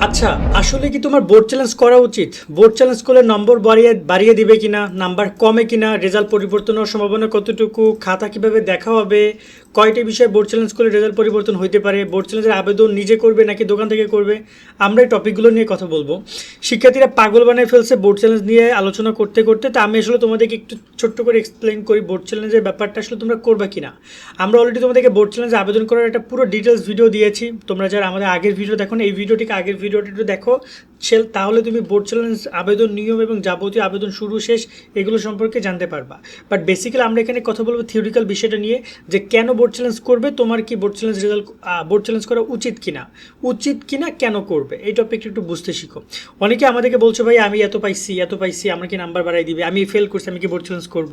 আচ্ছা আসলে কি তোমার বোর্ড চ্যালেঞ্জ করা উচিত? বোর্ড চ্যালেঞ্জ করলে নম্বর বাড়িয়ে বাড়িয়ে দিবে কিনা নাম্বার কমে কিনা রেজাল্ট পরিবর্তন সম্ভাবনা কতটুকু, খাতা কীভাবে দেখা হবে কয়টি বিষয়ে বোর্ড চ্যালেঞ্জ করলে রেজাল্ট পরিবর্তন হতে পারে? বোর্ড চ্যালেঞ্জের আবেদন নিজে করবে নাকি দোকান থেকে করবে? আমরা এই টপিকগুলো নিয়ে কথা বলব। শিক্ষার্থীরা পাগল বানিয়ে ফেলছে বোর্ড চ্যালেঞ্জ নিয়ে আলোচনা করতে করতে। তা আমি আসলে তোমাদেরকে একটু ছোট্ট করে এক্সপ্লেন করি বোর্ড চ্যালেঞ্জের ব্যাপারটা আসলে তোমরা করবে কি না আমরা অলরেডি তোমাদেরকে বোর্ড চ্যালেঞ্জে আবেদন করার একটা পুরো ডিটেলস ভিডিও দিয়েছি। তোমরা যারা আমাদের আগের ভিডিও দেখো এই ভিডিওটিকে আগের ভিডিওটি একটু দেখো। সেল তাহলে তুমি বোর্ড চ্যালেঞ্জ আবেদন নিয়ম এবং যাবতীয় আবেদন শুরু, শেষ, এগুলো সম্পর্কে জানতে পারবা। বাট বেসিক্যালি আমরা এখানে কথা বলব থিওরিক্যাল বিষয়টা নিয়ে, যে কেন বোর্ড চ্যালেঞ্জ করবে, তোমার কি board challenge result board challenge করা উচিত কিনা? উচিত কিনা, কেন করবে? এই টপিকটা একটু বুঝতে শিখো। অনেকে আমাদেরকে বলছো, ভাই, আমি এত পাইছি এত পাইছি, আমার কি নাম্বার বাড়াই দিবে? আমি ফেল করছি, আমি কি বোর্ড চ্যালেঞ্জ করব?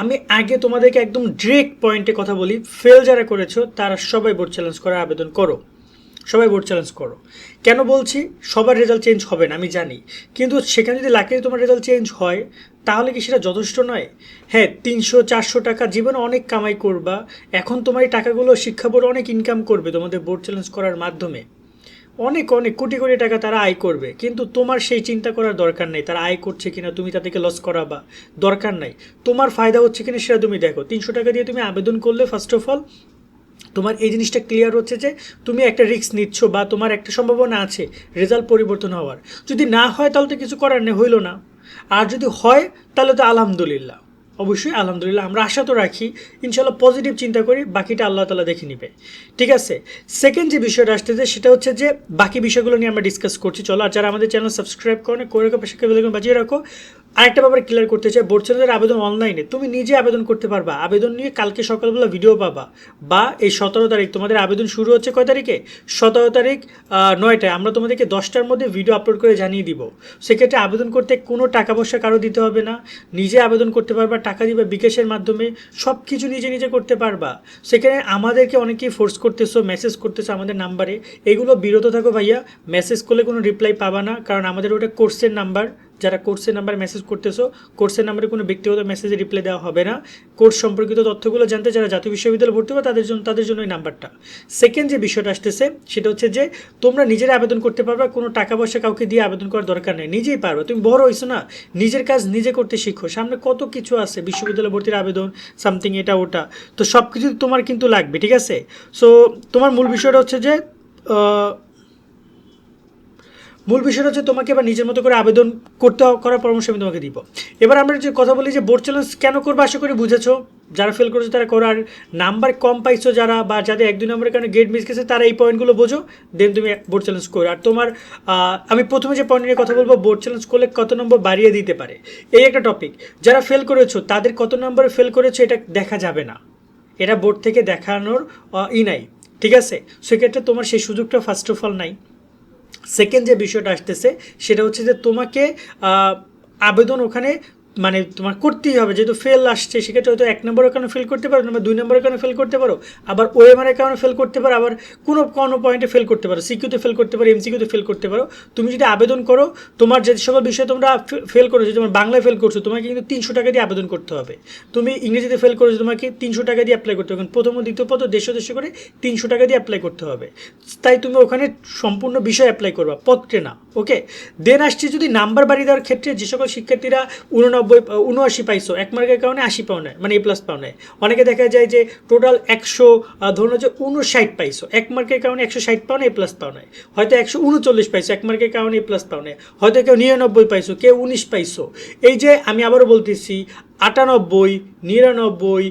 আমি আগে তোমাদেরকে একদম ডিরেক্ট পয়েন্টে কথা বলি ফেল যারা করেছ, তারা সবাই বোর্ড চ্যালেঞ্জ করার আবেদন করো। সবাই বোর্ড চ্যালেঞ্জ করো। কেন বলছি? সবার রেজাল্ট চেঞ্জ হবে না, আমি জানি। কিন্তু সেখানে যদি লাকিলি তোমার রেজাল্ট চেঞ্জ হয়, তাহলে কি সেটা যথেষ্ট নয়? হ্যাঁ তিনশো, চারশো টাকা জীবনে অনেক কামাই করবা। এখন তোমার এই টাকাগুলো শিক্ষা বোর্ড অনেক ইনকাম করবে তোমাদের বোর্ড চ্যালেঞ্জ করার মাধ্যমে। অনেক অনেক কোটি কোটি টাকা তারা আয় করবে। কিন্তু তোমার সেই চিন্তা করার দরকার নেই। তারা আয় করছে কিনা তুমি তাদেরকে লস করাবা, দরকার নাই। তোমার ফায়দা হচ্ছে কিনা সেটা তুমি দেখো। তিনশো টাকা দিয়ে তুমি আবেদন করলে ফার্স্ট অফ অল তোমার এই জিনিসটা ক্লিয়ার হচ্ছে যে তুমি একটা রিস্ক নিচ্ছ বা তোমার একটা সম্ভাবনা আছে রেজাল্ট পরিবর্তন হওয়ার। যদি না হয় তাহলে তো কিছু করার নেই, হইল না। আর যদি হয়, তাহলে তো আলহামদুলিল্লাহ। অবশ্যই আলহামদুলিল্লাহ, আমরা আশা তো রাখি ইনশাল্লাহ পজিটিভ চিন্তা করি, বাকিটা আল্লাহ তালা দেখে নিবে। ঠিক আছে? সেকেন্ড যে বিষয়টা আসতেছে, সেটা হচ্ছে যে বাকি বিষয়গুলো নিয়ে আমরা ডিসকাস করছি। চলো, আর যারা আমাদের চ্যানেল সাবস্ক্রাইব করে করে পাশে বাজিয়ে রাখো। আরেকটা ব্যাপারে ক্লিয়ার করতে চাই বোর্ড চ্যানেলের আবেদন অনলাইনে তুমি নিজে আবেদন করতে পারবা। আবেদন নিয়ে কালকে সকালবেলা ভিডিও পাবা। বা এই সতেরো তারিখ তোমাদের আবেদন শুরু হচ্ছে কয় তারিখে? সতেরো তারিখ নয়টায়। আমরা তোমাদেরকে দশটার মধ্যে ভিডিও আপলোড করে জানিয়ে দিব। সেক্ষেত্রে আবেদন করতে কোনো টাকা পয়সা কারও দিতে হবে না। নিজে আবেদন করতে পারবা, টাকা দিবে বিকাশের মাধ্যমে। সব কিছু নিজে নিজে করতে পারবা। সেখানে আমাদেরকে অনেকেই ফোর্স করতেছো মেসেজ করতেছো আমাদের নাম্বারে এগুলো বিরত থাকো ভাইয়া। মেসেজ করলে কোনো রিপ্লাই পাবা না, কারণ আমাদের ওটা কোর্সের নাম্বার যারা কোর্সের নাম্বার মেসেজ করতেছো কোর্সের নাম্বারে কোনো ব্যক্তিগত মেসেজে রিপ্লাই দেওয়া হবে না। কোর্স সম্পর্কিত তথ্যগুলো জানতে যারা জাতীয় বিশ্ববিদ্যালয়ে ভর্তি হবে, তাদের জন্য তাদের জন্য এই নাম্বারটা সেকেন্ড যে বিষয়টা আসতেছে, সেটা হচ্ছে যে, তোমরা নিজেরা আবেদন করতে পারবে, কোনো টাকা পয়সা কাউকে দিয়ে আবেদন করার দরকার নেই। নিজেই পারবে। তুমি বড় হয়েছো না, নিজের কাজ নিজে করতে শিখো। সামনে কত কিছু আছে, বিশ্ববিদ্যালয় ভর্তির আবেদন সামথিং এটা, ওটা। তো সব কিছু তোমার কিন্তু লাগবে, ঠিক আছে? সো তোমার মূল বিষয়টা হচ্ছে যে মূল বিষয়টা হচ্ছে তোমাকে এবার নিজের মতো করে আবেদন করতে করার পরামর্শ আমি তোমাকে দিব। এবার আমরা যে কথা বলি যে বোর্ড চ্যালেঞ্জ কেন করব আশা করি বুঝেছ। যারা ফেল করেছ তারা করো। আর নাম্বার কম পাইছো যারা বা যাদের এক, দুই নম্বরের কারণে গেট মিস গেছে, তারা এই পয়েন্টগুলো বোঝো দেন তুমি বোর্ড চ্যালেঞ্জ করো। আর তোমার আমি প্রথমে যে পয়েন্ট নিয়ে কথা বলব বোর্ড চ্যালেঞ্জ করলে কত নম্বর বাড়িয়ে দিতে পারে। এই একটা টপিক যারা ফেল করেছ, তাদের কত নম্বরে ফেল করেছ এটা দেখা যাবে না। এটা বোর্ড থেকে দেখানোর ই নাই। ঠিক আছে? সেক্ষেত্রে তোমার সেই সুযোগটা ফার্স্ট অফ অল নাই। সেকেন্ড যে বিষয়টা আসতেছে সেটা হচ্ছে যে তোমাকে আবেদন ওখানে মানে তোমার করতেই হবে। যেহেতু ফেল আসছে, সেক্ষেত্রে হয়তো এক নম্বরের কারণে ফেল করতে পারো নম্বর দুই নম্বরের কারণে ফেল করতে পারো? আবার ওএমআরের কারণে ফেল করতে পারো? আবার কোনো কোনো পয়েন্টে ফেল করতে পারো? সিকিউতে ফেল করতে পারো এমসিকিউতে ফেল করতে পারো? তুমি যদি আবেদন করো, তোমার যে সকল বিষয়ে তোমরা ফেল করেছ, যেমন বাংলায় ফেল করছ, তোমাকে কিন্তু তিনশো টাকা দিয়ে আবেদন করতে হবে। তুমি ইংরেজিতে ফেল করেছ, তোমাকে তিনশো টাকা দিয়ে অ্যাপ্লাই করতে হবে। প্রথম দ্বিতীয় পদ দেশ দেশ করে তিনশো টাকা দিয়ে অ্যাপ্লাই করতে হবে। তাই তুমি ওখানে সম্পূর্ণ বিষয় অ্যাপ্লাই করবা, পত্রে না ওকে দেন আসছে যদি নাম্বার বাড়িয়ে দেওয়ার ক্ষেত্রে যে সকল শিক্ষার্থীরা উননব্বই উনআশি পাইছো। এক মার্কের কারণে আশি পাও নেয় মানে এ প্লাস পাও নেয় অনেকে দেখা যায় যে টোটাল একশো ধরুন যে উনষাট পাইছো। এক মার্কের কারণে একশো ষাট পাও না এ প্লাস পাও নেয় হয়তো একশো উনচল্লিশ পাইছো, এক মার্কের কারণে এ প্লাস পাও নেয় হয়তো কেউ নিরানব্বই পাইছো, কেউ উনিশ পাইছো। এই যে আমি আবারও বলতেছি, আটানব্বই, নিরানব্বই,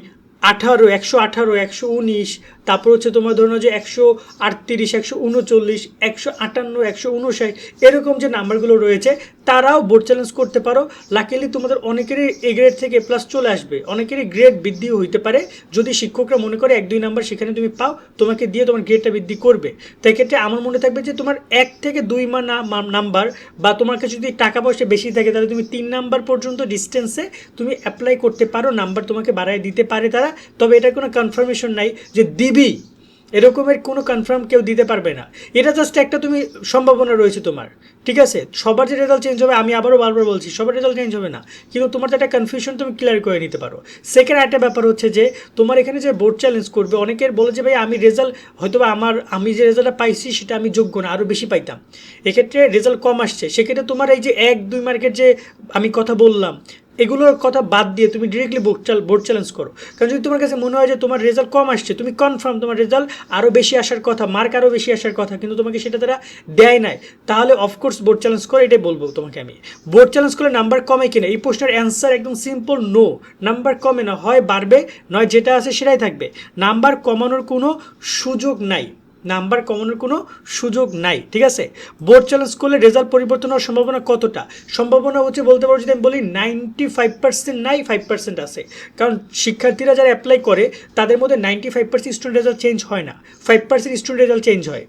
আঠারো, একশো আঠারো, একশো উনিশ তারপর হচ্ছে তোমার ধরো যে একশো আটত্রিশ, একশো উনচল্লিশ, একশো আটান্ন, একশো উনষাট, এরকম যে নাম্বারগুলো রয়েছে, তারাও বোর্ড চ্যালেঞ্জ করতে পারো। লাকিলি তোমাদের অনেকেরই এ গ্রেড থেকে প্লাস চলে আসবে। অনেকেরই গ্রেড বৃদ্ধিও হইতে পারে। যদি শিক্ষকরা মনে করে এক, দুই নাম্বার সেখানে তুমি পাও, তোমাকে দিয়ে তোমার গ্রেডটা বৃদ্ধি করবে। তাই ক্ষেত্রে আমার মনে থাকবে যে তোমার এক থেকে দুই মা নাম্বার বা তোমার কাছে যদি টাকা পয়সা বেশি থাকে, তাহলে তুমি তিন নাম্বার পর্যন্ত ডিস্টেন্সে তুমি অ্যাপ্লাই করতে পারো। নাম্বার তোমাকে বাড়ায় দিতে পারে তারা। তবে এটার কোনো কনফার্মেশন নাই যে দিবি এরকমের কোনো কনফার্ম কেউ দিতে পারবে না। এটা জাস্ট একটা তুমি সম্ভাবনা রয়েছে তোমার, ঠিক আছে? সবার যে রেজাল্ট চেঞ্জ হবে, আমি আবারও বারবার বলছি, সবার রেজাল্ট চেঞ্জ হবে না। কিন্তু তোমার তো একটা কনফিউশন তুমি ক্লিয়ার করে নিতে পারো। সেকেন্ড একটা ব্যাপার হচ্ছে যে, তোমার এখানে যে বোর্ড চ্যালেঞ্জ করবে, অনেকের বলে যে, ভাই, আমি রেজাল্ট হয়তো আমার, আমি যে রেজাল্টটা পাইছি, সেটা আমি যোগ্য না আরও বেশি পাইতাম। এক্ষেত্রে রেজাল্ট কম আসছে। সেক্ষেত্রে তোমার এই যে এক, দুই মার্কের যে আমি কথা বললাম এগুলোর কথা বাদ দিয়ে তুমি ডিরেক্টলি বোর্ড চাল বোর্ড চ্যালেঞ্জ করো। কারণ যদি তোমার কাছে মনে হয় যে তোমার রেজাল্ট কম আসছে, তুমি কনফার্ম তোমার রেজাল্ট আরও বেশি আসার কথা মার্ক আরও বেশি আসার কথা, কিন্তু তোমাকে সেটা তারা দেয় নাই, তাহলে অফকোর্স বোর্ড চ্যালেঞ্জ করে, এটাই বলব তোমাকে আমি। বোর্ড চ্যালেঞ্জ করলে নাম্বার কমে কিনা? এই প্রশ্নের অ্যান্সার একদম সিম্পল নো নাম্বার কমে না, হয় বাড়বে, নয় যেটা আছে সেটাই থাকবে। নাম্বার কমানোর কোনো সুযোগ নাই। নাম্বার কমানোর কোনো সুযোগ নাই, ঠিক আছে? বোর্ড চ্যালেঞ্জ করলে রেজাল্ট পরিবর্তন হওয়ার সম্ভাবনা কতটা? সম্ভাবনা হচ্ছে বলতে পারো যদি আমি বলি নাইনটি ফাইভ পার্সেন্ট নাই ফাইভ পার্সেন্ট আছে। কারণ শিক্ষার্থীরা যারা অ্যাপ্লাই করে, তাদের মধ্যে ninety five percent student result change হয় না। Five percent student result change হয়।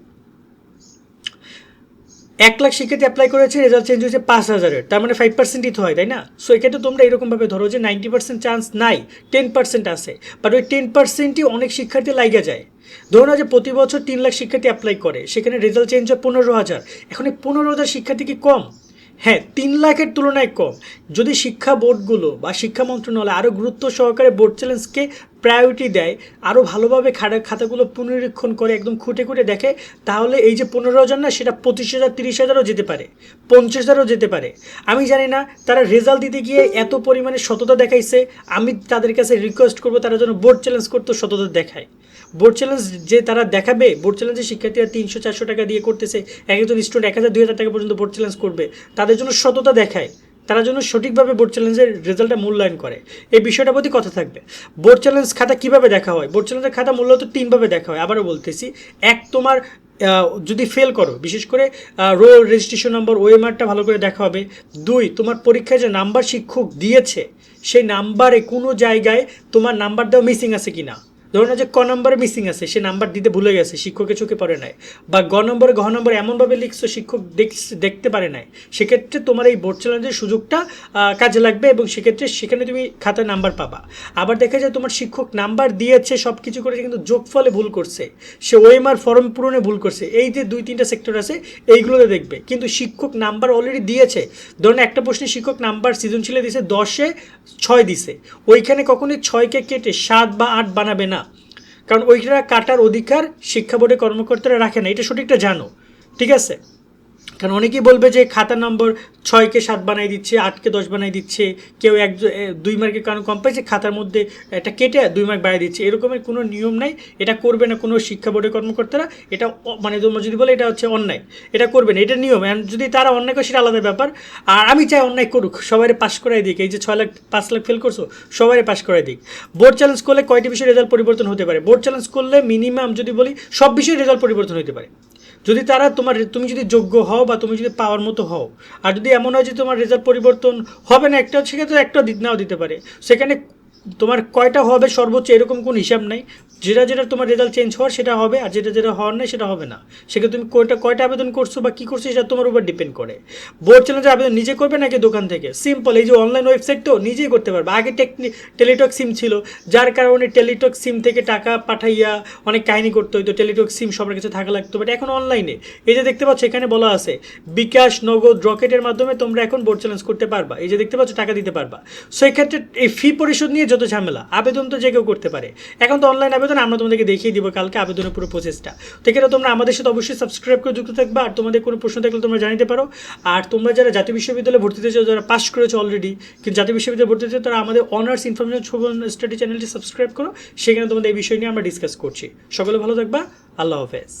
এক লাখ শিক্ষার্থী অ্যাপ্লাই করেছে রেজাল্ট চেঞ্জ হয়েছে পাঁচ হাজারের। তার মানে ফাইভ পার্সেন্টই তো হয়, তাই না? সো এক্ষেত্রে তোমরা এরকমভাবে ধরো যে নাইনটি পার্সেন্ট চান্স নাই টেন পার্সেন্ট আছে। বাট ওই টেন পার্সেন্টই অনেক শিক্ষার্থী লাইগা যায়। ধরো না যে প্রতি বছর তিন লাখ শিক্ষার্থী অ্যাপ্লাই করে, সেখানে রেজাল্ট চেঞ্জ হয় পনেরো হাজার। এখন এই পনেরো হাজার শিক্ষার্থী কি কম? হ্যাঁ তিন লাখের তুলনায় কম। যদি শিক্ষা বোর্ডগুলো বা শিক্ষা মন্ত্রণালয় আরও গুরুত্ব সহকারে বোর্ড চ্যালেঞ্জকে প্রায়োরিটি দেয় আরও ভালোভাবে খাতা খাতাগুলো পুনরীক্ষণ করে একদম খুঁটে খুঁটে দেখে, তাহলে এই যে পনেরো হাজার না, সেটা পঁচিশ হাজার, তিরিশ হাজারও যেতে পারে, পঞ্চাশ হাজারও যেতে পারে। আমি জানি না, তারা রেজাল্ট দিতে গিয়ে এত পরিমাণে সততা দেখাইছে, আমি তাদের কাছে রিকোয়েস্ট করব তারা যেন বোর্ড চ্যালেঞ্জ করতে সততা দেখায়। বোর্ড চ্যালেঞ্জ যে তারা দেখাবে বোর্ড চ্যালেঞ্জে শিক্ষার্থীরা তিনশো, চারশো টাকা দিয়ে করতেছে, একজন স্টুডেন্ট এক হাজার, দুই হাজার টাকা পর্যন্ত বোর্ড চ্যালেঞ্জ করবে, তাদের জন্য সততা দেখায়। তারা যেন সঠিকভাবে বোর্ড চ্যালেঞ্জের রেজাল্টটা মূল্যায়ন করে। এই বিষয়টার প্রতি কথা থাকবে। বোর্ড চ্যালেঞ্জ খাতা কীভাবে দেখা হয়? বোর্ড চ্যালেঞ্জের খাতা মূলত তিনভাবে দেখা হয়। আবারও বলতেছি, এক তোমার যদি ফেল করো, বিশেষ করে রোল রেজিস্ট্রেশন নম্বর ওএমআরটা ভালো করে দেখা হবে। দুই, তোমার পরীক্ষায় যে নাম্বার শিক্ষক দিয়েছে, সেই নাম্বারে কোনো জায়গায় তোমার নাম্বার দেওয়া মিসিং আছে কিনা? ধরুন যে ক নম্বরে মিসিং আছে, সে নাম্বার দিতে ভুলে গেছে, শিক্ষকের চোখে পড়ে নাই, বা গ নম্বরে ঘ নম্বরে এমনভাবে লিখছো, শিক্ষক দেখ- দেখতে পারে নাই, সেক্ষেত্রে তোমার এই বোর্ড চ্যালেঞ্জের সুযোগটা কাজে লাগবে এবং সেক্ষেত্রে সেখানে তুমি খাতায় নাম্বার পাবা। আবার দেখা যায় তোমার শিক্ষক নাম্বার দিয়েছে সব কিছু করেছে, কিন্তু যোগফলে ভুল করছে। সে ওএমআর ফর্ম পূরণে ভুল করছে। এই যে দুই তিনটা সেক্টর আছে, এইগুলোতে দেখবে। কিন্তু শিক্ষক নাম্বার অলরেডি দিয়েছে। ধরুন একটা প্রশ্নে শিক্ষক নাম্বার সৃজনশীলে দিছে দশে ছয় দিছে। ওইখানে কখনোই ছয়কে কেটে সাত বা আট বানাবে না। কারণ ওইটা কাটার অধিকার শিক্ষা বোর্ডের কর্মকর্তারা রাখে না। এটা সঠিকটা জানো। ঠিক আছে? কারণ অনেকেই বলবে যে খাতা নম্বর ছয়কে সাত বানাই দিচ্ছে, আটকে দশ বানাই দিচ্ছে, কেউ এক দুই মার্কের কারণ কম পাইছে খাতার মধ্যে এটা কেটে দুই মার্ক বাড়িয়ে দিচ্ছে। এরকমের কোনো নিয়ম নাই, এটা করবে না কোনো শিক্ষা বোর্ডের কর্মকর্তারা, এটা মানে তোমরা যদি বলে এটা হচ্ছে অন্যায়, এটা করবে না, এটা নিয়ম। যদি তারা অন্যায় করে, সেটা আলাদা ব্যাপার। আর আমি চাই অন্যায় করুক সবাই পাস করাই দিক। এই যে ছয় লাখ, পাঁচ লাখ ফেল করছ সবাই পাস করাই দিক। বোর্ড চ্যালেঞ্জ করলে কয়টি বিষয়ে রেজাল্ট পরিবর্তন হতে পারে? বোর্ড চ্যালেঞ্জ করলে মিনিমাম যদি বলি, সব বিষয়ে রেজাল্ট পরিবর্তন হতে পারে। যদি তারা তোমার তুমি যদি যোগ্য হও বা তুমি যদি পাওয়ার মতো হও, আর যদি এমন হয় যে তোমার রেজাল্ট পরিবর্তন হবে না একটা, সেক্ষেত্রে একটা নাও দিতে পারে। সেখানে তোমার কয়টা হবে সর্বোচ্চ এরকম কোনো হিসাব নাই। যেটা যেটা তোমার রেজাল্ট চেঞ্জ হওয়ার সেটা হবে আর যেটা যেটা হওয়ার নাই সেটা হবে না। সেক্ষেত্রে তুমি কয়টা কয়টা আবেদন করছ বা কী করছ সেটা তোমার উপর ডিপেন্ড করে। বোর্ড চ্যালেঞ্জে আবেদন নিজে করবে নাকি দোকান থেকে? সিম্পল এই যে অনলাইন ওয়েবসাইট তো নিজেই করতে পারবে। আগে টেকনি টেলিটক সিম ছিল। যার কারণে টেলিটক সিম থেকে টাকা পাঠাইয়া অনেক কাহিনী করতে হইতো। টেলিটক সিম সবার কাছে থাকা লাগতো বাট এখন অনলাইনে এই যে দেখতে পাচ্ছ, এখানে বলা আছে, বিকাশ নগদ রকেটের মাধ্যমে তোমরা এখন বোর্ড চ্যালেঞ্জ করতে পারবা। এই যে দেখতে পাচ্ছ, টাকা দিতে পারবা। সো এক্ষেত্রে এই ফি পরিশোধ নিয়ে যত ঝামেলা, আবেদন তো যে কেউ করতে পারে। এখন তো অনলাইন আবেদন আমরা তোমাদেরকে দেখিয়ে দিব কালকে আবেদনের পুরো প্রসেসটা তো আছে তোমরা আমাদের সাথে অবশ্যই সাবস্ক্রাইব করে যুক্ত থাকবে আর তোমাদের কোনো প্রশ্ন থাকলে তোমরা জানাতে পারো। আর তোমরা যারা জাতীয় বিশ্ববিদ্যালয়ে ভর্তি চাও যারা পাস করেছ অলরেডি কিন্তু জাতীয় বিশ্ববিদ্যালয়ে ভর্তিতে হয়েছে, তারা আমাদের অনার্স ইনফরমেশন স্টাডি চ্যানেলটি সাবস্ক্রাইব করো। সেখানে তোমাদের এই বিষয় নিয়ে আমরা ডিসকাস করছি। সকলে ভালো থাকবা। আল্লাহ হাফেজ।